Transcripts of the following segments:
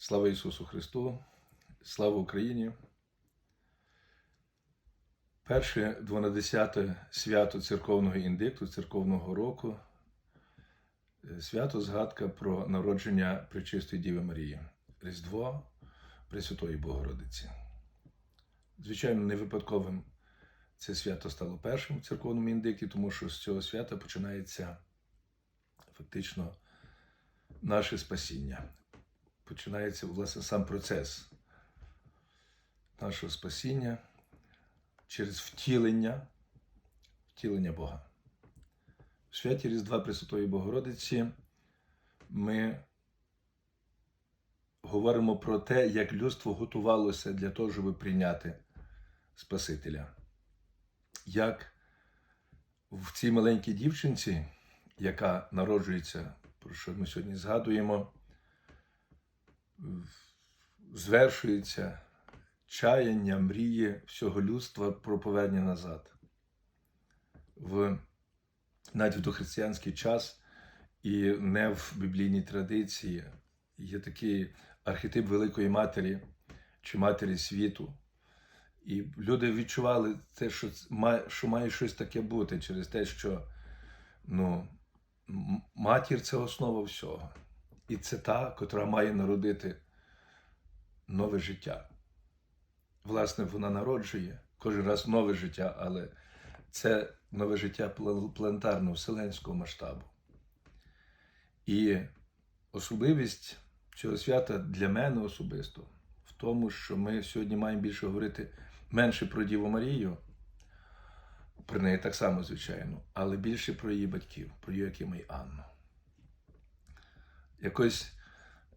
Слава Ісусу Христу, слава Україні. Перше 12 свято церковного індикту, церковного року, е, свято згадка про народження Пречистої Діви Марії, Різдво Пресвятої Богородиці. Звичайно, не випадковим це свято стало першим в церковному індикті, тому що з цього свята починається фактично наше спасіння починається власне сам процес нашого спасіння через втілення, втілення Бога. В святі Різдва Пресвятої Богородиці ми говоримо про те, як людство готувалося для того, щоб прийняти Спасителя. Як в цій маленькій дівчинці, яка народжується, про що ми сьогодні згадуємо, звершується чаяння, мрії всього людства про повернення назад. В навіть в дохристиянський час і не в біблійній традиції є такий архетип Великої Матері чи Матері світу. І люди відчували те, що має, що має щось таке бути через те, що ну, матір це основа всього. І це та, котра має народити нове життя. Власне, вона народжує кожен раз нове життя, але це нове життя планетарного вселенського масштабу. І особливість цього свята для мене особисто в тому, що ми сьогодні маємо більше говорити менше про Діву Марію, про неї так само, звичайно, але більше про її батьків, про Йоакима і Анну. Якось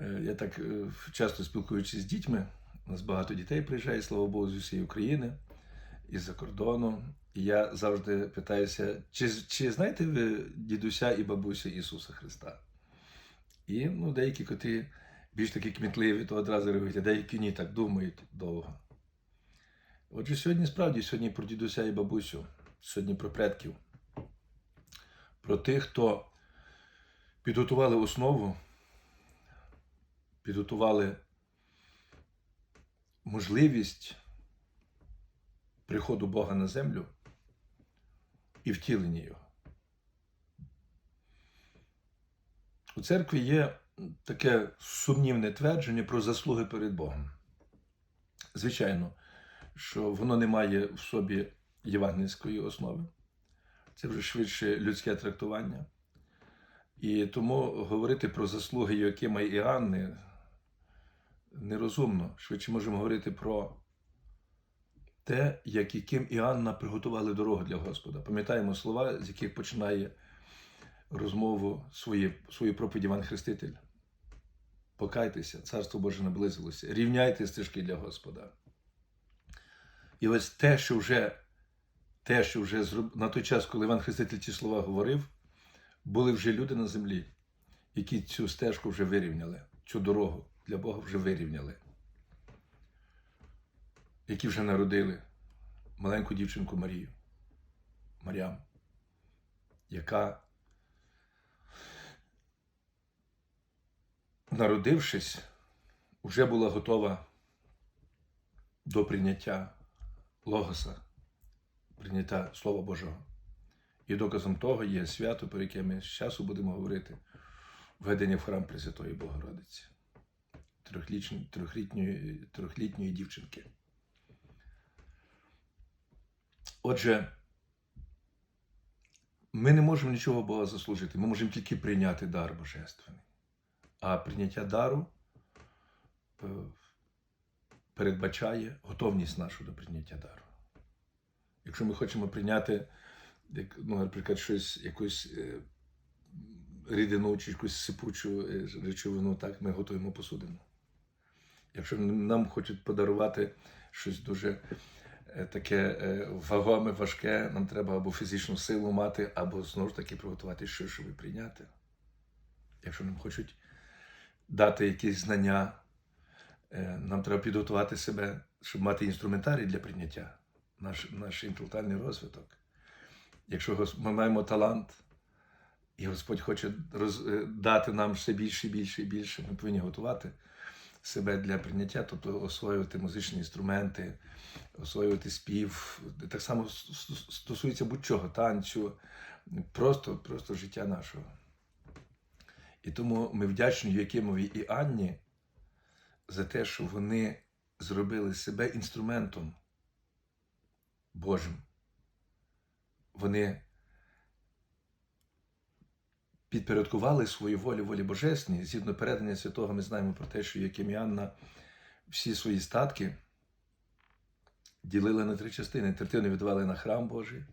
е, я так е, часто спілкуючись з дітьми, у нас багато дітей приїжджає, слава Богу, з усієї України із-за кордону. І я завжди питаюся, чи чи знаєте ви дідуся і бабуся Ісуса Христа? І ну, деякі коти більш такі кмітливі, то одразу реагують, а деякі ні, так думають довго. Отже, сьогодні справді сьогодні про дідуся і бабусю, сьогодні про предків, про тих, хто підготували основу, підготували можливість приходу Бога на землю і втілення його. У церкві є таке сумнівне твердження про заслуги перед Богом. Звичайно, що воно не має в собі євангельської основи. Це вже швидше людське трактування. І тому говорити про заслуги Йоакима і Анни нерозумно. Швидше можемо говорити про те, як Яким і Анна приготували дорогу для Господа. Пам'ятаємо слова, з яких починає розмову свої, свою проповідь Іван Хреститель. Покайтеся, царство Боже наблизилося, рівняйте стежки для Господа. І ось те, що вже те, що вже зроб... на той час, коли Іван Хреститель ці слова говорив, були вже люди на землі, які цю стежку вже вирівняли, цю дорогу для Бога вже вирівняли, які вже народили маленьку дівчинку Марію, Маріам, яка, народившись, вже була готова до прийняття Логоса, прийняття Слова Божого. І доказом того є свято, про яке ми з часу будемо говорити, введення в храм Пресвятої Богородиці, трьохлітньої, трьохлітньої дівчинки. Отже, ми не можемо нічого Бога заслужити, ми можемо тільки прийняти дар Божественний. А прийняття дару е, передбачає готовність нашу до прийняття дару. Якщо ми хочемо прийняти, ну, наприклад, щось, якусь е, рідину чи якусь сипучу е, речовину, так ми готуємо посудину. Якщо нам хочуть подарувати щось дуже е, таке вагоме, важке, нам треба або фізичну силу мати, або знову ж таки приготувати щось, щоб прийняти. Якщо нам хочуть дати якісь знання, нам треба підготувати себе, щоб мати інструментарій для прийняття, наш наш інтелектуальний розвиток. Якщо ми маємо талант, і Господь хоче роз, дати нам все більше і більше і більше, ми повинні готувати себе для прийняття, тобто освоювати музичні інструменти, освоювати спів. Так само стосується будь-чого, танцю, просто, просто життя нашого. І тому ми вдячні Якимові і Анні за те, що вони зробили себе інструментом Божим. Вони підпорядкували свою волю волі Божественній. Згідно передання святого, ми знаємо про те, що Яким і Анна всі свої статки ділили на три частини. Третину віддавали на храм Божий,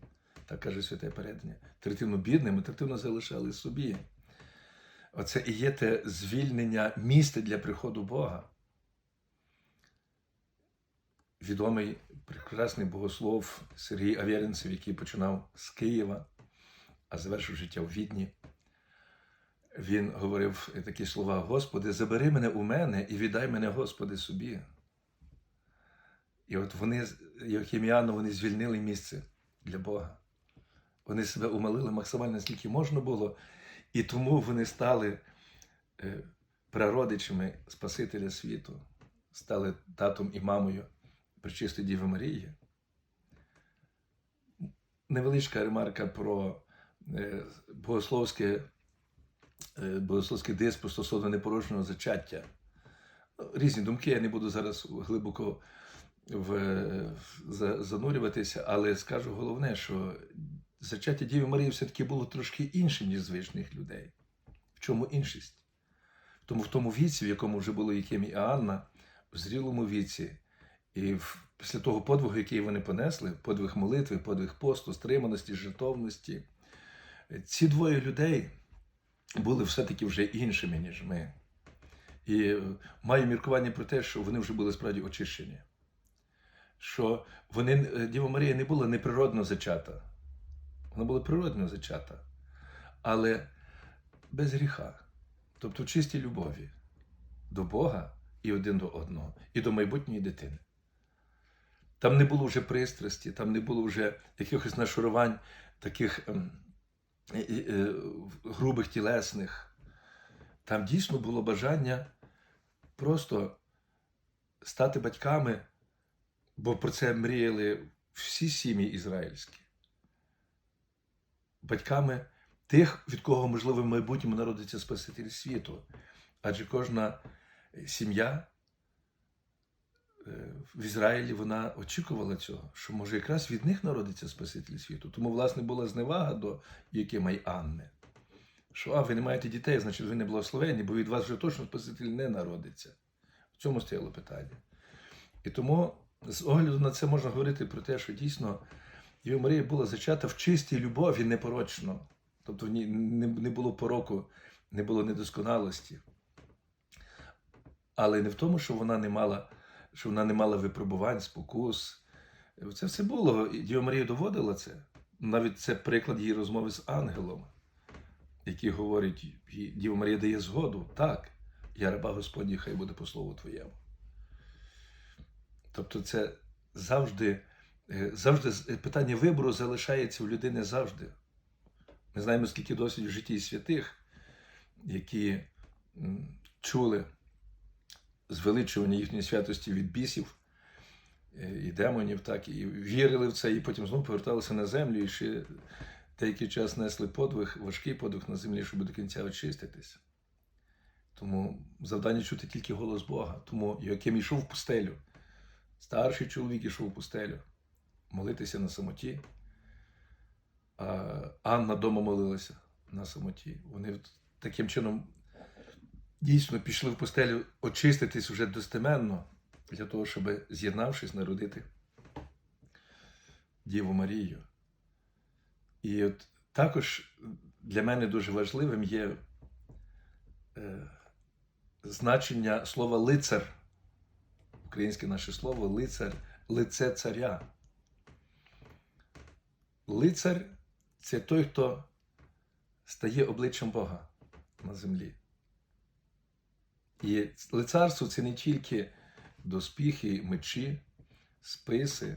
так каже святе передання. Третину бідним, і третину залишали собі. Оце і є те звільнення місця для приходу Бога. Відомий прекрасний богослов Сергій Авєринцев, який починав з Києва, а завершив життя у Відні. Він говорив такі слова: Господи, забери мене у мене і віддай мене, Господи, собі. І от вони, Йохіміану, вони звільнили місце для Бога. Вони себе умалили максимально, скільки можна було, і тому вони стали е, прародичами Спасителя світу, стали татом і мамою Пречистої Діви Марії. Невеличка ремарка про е, богословське, е, богословський диспут стосовно непорочного зачаття. Ну, Різні думки, я не буду зараз глибоко в, за- занурюватися, але скажу головне, що зачаття Діви Марії все-таки було трошки іншим, ніж звичних людей. В чому іншість? Тому в тому віці, в якому вже було Яким і Анна, в зрілому віці, і після того подвигу, який вони понесли, подвиг молитви, подвиг посту, стриманості, жертовності, ці двоє людей були все-таки вже іншими, ніж ми. І е, маю міркування про те, що вони вже були справді очищені. Що вони, е, Діва Марія не була неприродно зачата. Вона була природно зачата, але без гріха. Тобто в чистій любові до Бога і один до одного, і до майбутньої дитини. Там не було вже пристрасті, там не було вже якихось нашарувань таких ем, е, е, грубих тілесних. Там дійсно було бажання просто стати батьками, бо про це мріяли всі сім'ї ізраїльські. Батьками тих, від кого, можливо, в майбутньому народиться Спаситель світу. Адже кожна сім'я е, в Ізраїлі вона очікувала цього, що може якраз від них народиться Спаситель світу. Тому, власне, була зневага до Якима й Анни. Що а, ви не маєте дітей, значить ви не благословені, бо від вас вже точно Спаситель не народиться. В цьому стояло питання. І тому, з огляду на це можна говорити про те, що дійсно Діва Марія була зачата в чистій любові непорочно. Тобто в ній не було пороку, не було недосконалості. Але не в тому, що вона не мала, що вона не мала випробувань, спокус. Це все було. Діва Марія доводила це. Навіть це приклад її розмови з ангелом, який говорить, Діва Марія дає згоду. Так, я раба Господній, хай буде по слову твоєму. Тобто, це завжди, е, завжди питання вибору залишається в людини завжди. Ми знаємо, скільки досвід в житті святих, які чули звеличування їхньої святості від бісів е, і демонів, так, і вірили в це, і потім знову поверталися на землю і ще деякий час несли подвиг, важкий подвиг на землі, щоб до кінця очиститись. Тому завдання чути тільки голос Бога. Тому Йоаким йшов в пустелю. Старший чоловік ішов в пустелю молитися на самоті. А Анна дома молилася на самоті. Вони таким чином дійсно пішли в пустелю очиститись уже достеменно для того, щоб, з'єднавшись, народити Діву Марію. І от також для мене дуже важливим є е, значення слова лицар. Українське наше слово лицар, лице царя. Лицар це той, хто стає обличчям Бога на землі. І лицарство це не тільки доспіхи, мечі, списи.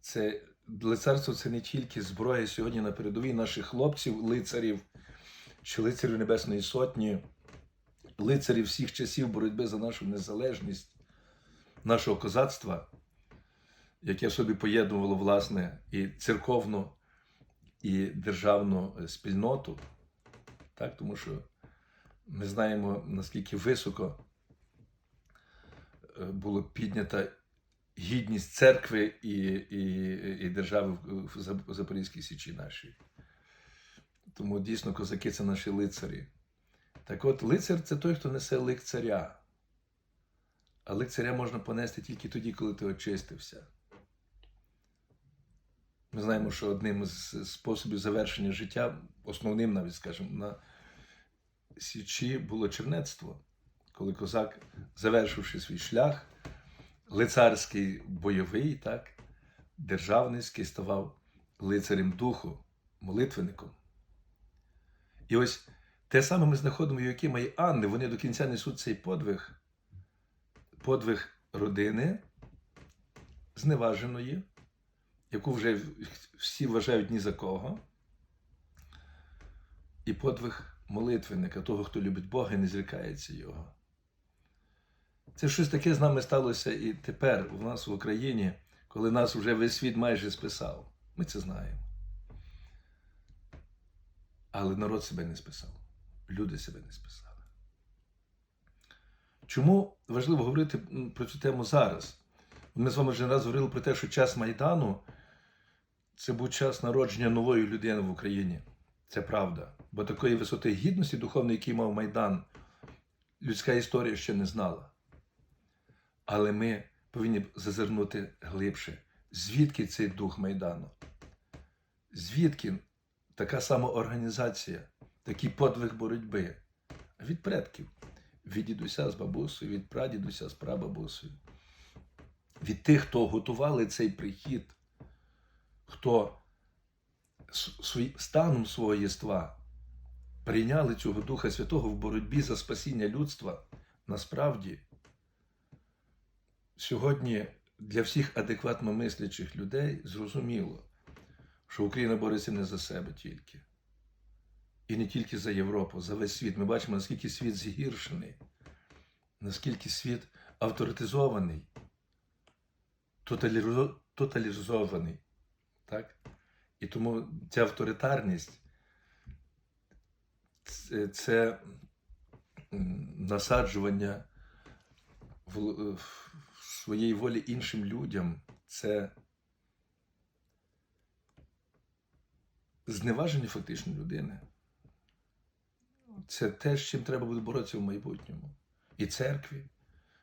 Це лицарство це не тільки зброя сьогодні на передовій наших хлопців, лицарів чи лицарів Небесної Сотні. лицарі всіх часів боротьби за нашу незалежність, нашого козацтва, яке собі поєднувало, власне, і церковну, і державну спільноту, так, тому що ми знаємо, наскільки високо е, було піднята гідність церкви і, і, і держави в Запорізькій Січі нашій. Тому дійсно козаки це наші лицарі. Так от, лицар це той, хто несе лик царя. А лик царя можна понести тільки тоді, коли ти очистився. Ми знаємо, що одним з способів завершення життя, основним навіть, скажімо, на Січі було чернецтво, коли козак, завершивши свій шлях, лицарський бойовий, так, державницький, ставав лицарем духу, молитвенником. І ось те саме ми знаходимо в Якима і Анни. Вони до кінця несуть цей подвиг, подвиг родини, зневаженої, яку вже всі вважають ні за кого. І подвиг молитвенника, того, хто любить Бога і не зрікається Його. Це щось таке з нами сталося і тепер у нас в Україні, коли нас вже весь світ майже списав. Ми це знаємо. Але народ себе не списав. Люди себе не списали. Чому важливо говорити про цю тему зараз? Ми з вами вже раз говорили про те, що час Майдану це був час народження нової людини в Україні. Це правда. Бо такої висоти гідності духовної, який мав Майдан, людська історія ще не знала. Але ми повинні зазирнути глибше. Звідки цей дух Майдану? Звідки така сама організація, такий подвиг боротьби? Від предків, від дідуся з бабусею, від прадідуся з прабабусею, від тих, хто готували цей прихід, хто станом свого єства прийняли цього Духа Святого в боротьбі за спасіння людства, насправді сьогодні для всіх адекватно мислячих людей зрозуміло, що Україна бореться не за себе тільки. І не тільки за Європу, за весь світ. Ми бачимо, наскільки світ згіршений, наскільки світ авторитизований, тоталізований. Так? І тому ця авторитарність це, насаджування в- своєї волі іншим людям, це зневаження фактично людини. Це те, з чим треба буде боротися в майбутньому. І церкві.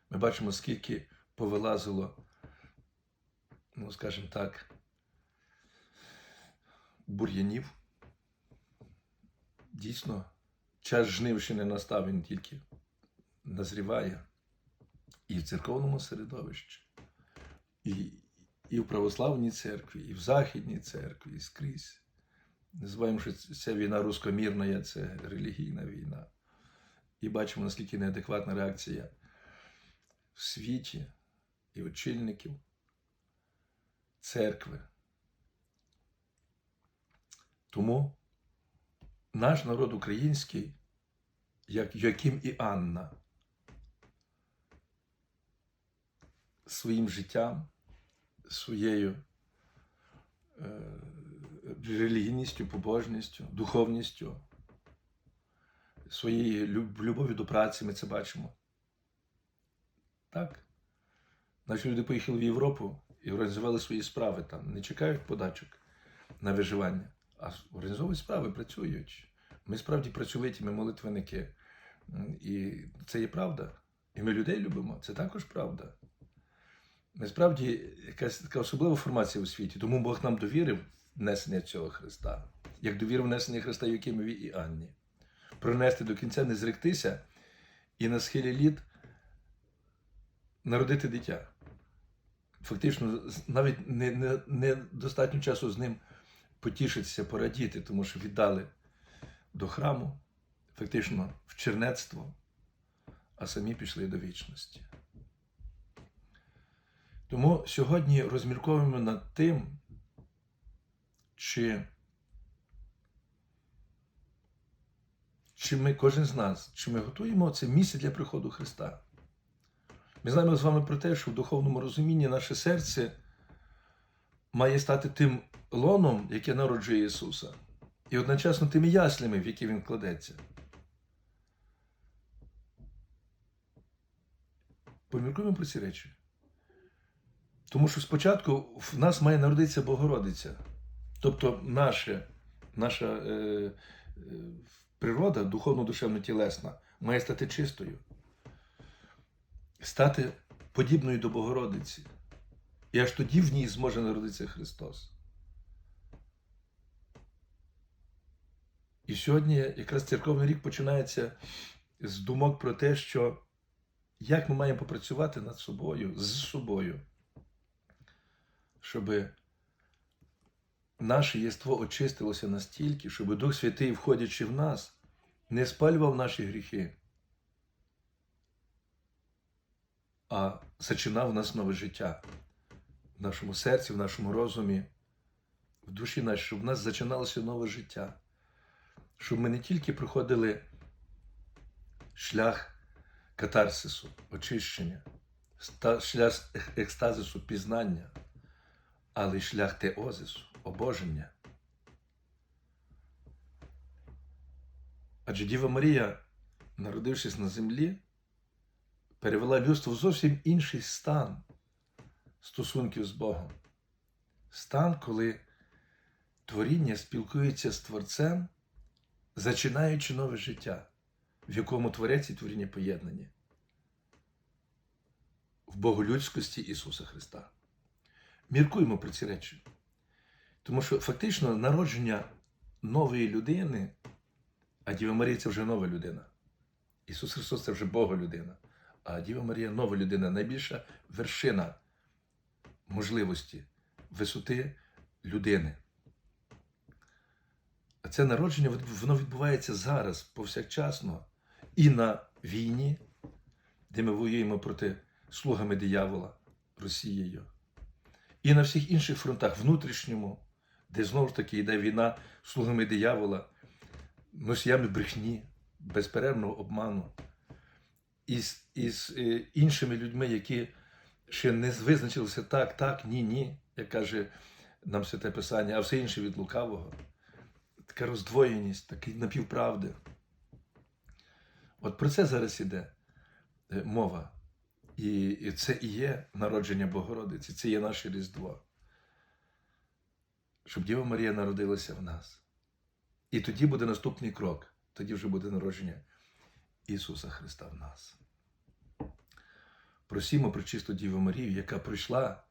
Ми бачимо, скільки повилазило, ну, скажімо так, бур'янів. Дійсно, час жнив ще не настав, він тільки назріває і в церковному середовищі, і, і в православній церкві, і в Західній церкві, і скрізь. Не забуваємо, що ця війна рускомірна, це релігійна війна. І бачимо, наскільки неадекватна реакція в світі і очільників церкви. Тому наш народ український, як Йоким і Анна, своїм життям, своєю е, релігійністю, побожністю, духовністю, своєю люб- любов'ю до праці, ми це бачимо. Так. Наші люди поїхали в Європу і організували свої справи там, не чекають подачок на виживання, а організовують справи, працюють. Ми справді працьовиті, ми молитвенники. І це є правда. І ми людей любимо, це також правда. Насправді, якась така особлива формація у світі, тому Бог нам довірив несення цього Христа, як довірив несення Христа Якимові і Анні. Пронести до кінця, не зректися і на схилі літ народити дитя. Фактично, навіть не, не, не часу з ним потішитися, порадіти, тому що віддали до храму, фактично в чернецтво, а самі пішли до вічності. Тому сьогодні розмірковуємо над тим, чи, чи ми, кожен з нас, чи ми готуємо це місце для приходу Христа. Ми знаємо з вами про те, що в духовному розумінні наше серце має стати тим лоном, яке народжує Ісуса, і одночасно тими яслями, в які Він кладеться. Поміркуємо про ці речі. Тому що спочатку в нас має народитися Богородиця. Тобто наша, наша е, е, природа, духовно-душевно-тілесна, має стати чистою, стати подібною до Богородиці. І аж тоді в ній зможе народитися Христос. І сьогодні якраз церковний рік починається з думок про те, що як ми маємо попрацювати над собою, з собою, щоб наше єство очистилося настільки, щоб Дух Святий, входячи в нас, не спалював наші гріхи, а зачинав в нас нове життя в нашому серці, в нашому розумі, в душі нашій, щоб в нас зачиналося нове життя, щоб ми не тільки проходили шлях катарсису, очищення, шлях екстазису, пізнання, але й шлях теозису, обоження. Адже Діва Марія, народившись на землі, перевела людство в зовсім інший стан стосунків з Богом. Стан, коли творіння спілкується з Творцем, зачинаючи нове життя, в якому Творець і творіння поєднані в боголюдськості Ісуса Христа. Міркуємо про ці речі. Тому що фактично народження нової людини, а Діва Марія це вже нова людина. Ісус Христос це вже Бога людина. А Діва Марія нова людина, найбільша вершина можливості, висоти людини. А це народження воно відбувається зараз, повсякчасно, і на війні, де ми воюємо проти слугами диявола Росією, і на всіх інших фронтах, внутрішньому, де знову ж таки йде війна слугами диявола, носіями брехні, безперервного обману, і з, і з е, іншими людьми, які ще не визначилися так, так, ні, ні, як каже нам Святе Писання, а все інше від лукавого. Така роздвоєність, такі напівправди. От про це зараз іде е, мова. І це і є народження Богородиці, це є наше Різдво. Щоб Діва Марія народилася в нас. І тоді буде наступний крок. Тоді вже буде народження Ісуса Христа в нас. Просімо про чисту Діву Марію, яка прийшла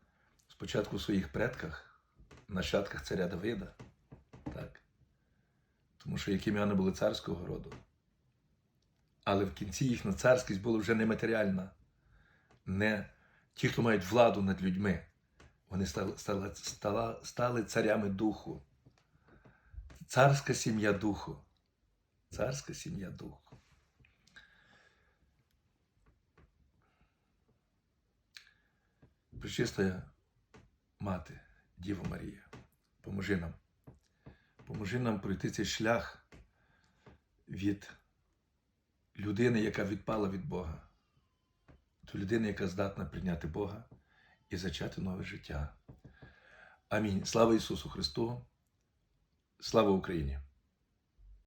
спочатку в своїх предках, нащадках царя Давида. Так? Тому що які ім'яни були царського роду. Але в кінці їхня царськість була вже нематеріальна. Не ті, хто мають владу над людьми. Вони стали, стали, стали, стали царями духу. Царська сім'я духу. Царська сім'я духу. Пречистая мати, Діва Марія, поможи нам. Поможи нам пройти цей шлях від людини, яка відпала від Бога, до людини, яка здатна прийняти Бога і зачати нове життя. Амінь. Слава Ісусу Христу! Слава Україні!